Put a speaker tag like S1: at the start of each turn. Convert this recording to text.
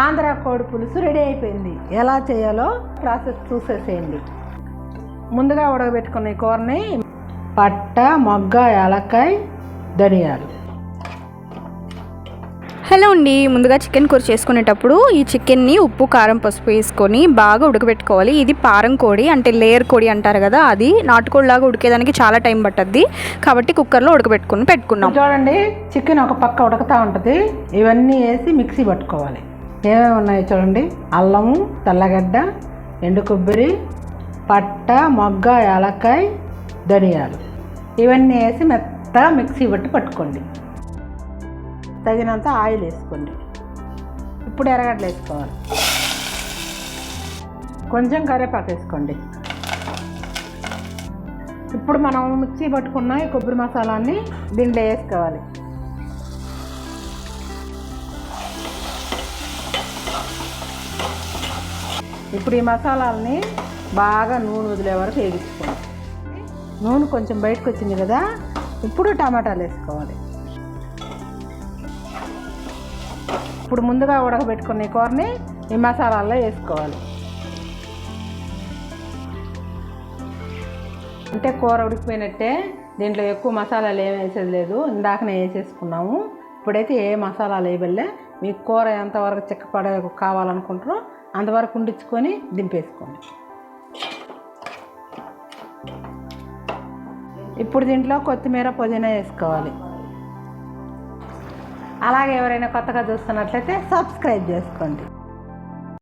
S1: ఆంధ్ర కోడి పులుసు రెడీ అయిపోయింది. ఎలా చేయాలో ప్రాసెస్ చూసేసేయండి. ముందుగా ఉడకబెట్టుకున్న ఈ కూరని పట్ట మొగ్గ యాలక్కాయ ధనియాలు.
S2: హలో అండి. ముందుగా చికెన్ కూర చేసుకునేటప్పుడు ఈ చికెన్ని ఉప్పు కారం పసుపు వేసుకొని బాగా ఉడకబెట్టుకోవాలి. ఇది పారం కోడి అంటే లేయర్ కోడి అంటారు కదా అది నాటుకోడిలాగా ఉడికేదానికి చాలా టైం పట్టద్ది. కాబట్టి కుక్కర్లో ఉడకబెట్టుకుని పెట్టుకున్నాం.
S1: చూడండి చికెన్ ఒక పక్క ఉడకతా ఉంటుంది. ఇవన్నీ వేసి మిక్సీ పట్టుకోవాలి. ఏమేమి ఉన్నాయి చూడండి. అల్లము తెల్లగడ్డ ఎండు కొబ్బరి పట్ట మొగ్గ యాలక్కాయ ధనియాలు. ఇవన్నీ వేసి మెత్త మిక్సీ పట్టి పట్టుకోండి. తగినంత ఆయిల్ వేసుకోండి. ఇప్పుడు ఎర్రగడ్డలు వేసుకోవాలి. కొంచెం కరివేపాకు వేసుకోండి. ఇప్పుడు మనం మిక్సీ పట్టుకున్న ఈ కొబ్బరి మసాలాన్ని దీంట్లో వేసుకోవాలి. ఇప్పుడు ఈ మసాలాలని బాగా నూనె వదిలే వరకు వేగించుకోవాలి. నూనె కొంచెం బయటకు వచ్చింది కదా ఇప్పుడు టమాటాలు వేసుకోవాలి. ఇప్పుడు ముందుగా ఉడకబెట్టుకున్న కూరని ఈ మసాలాల్లో వేసుకోవాలి. అంటే కూర ఉడికిపోయినట్టే దీంట్లో ఎక్కువ మసాలాలు ఏం వేసేది లేదు ఇందాకనే వేసేసుకున్నాము. ఇప్పుడైతే ఏ మసాలాలు వేయబల్లే మీకు కూర ఎంతవరకు చిక్కపడే కావాలనుకుంటారో అంతవరకు ఉండించుకొని దింపేసుకోండి. ఇప్పుడు దీంట్లో కొత్తిమీర పుదీనా వేసుకోవాలి. అలాగే ఎవరైనా కొత్తగా చూస్తున్నట్లయితే సబ్స్క్రైబ్ చేసుకోండి.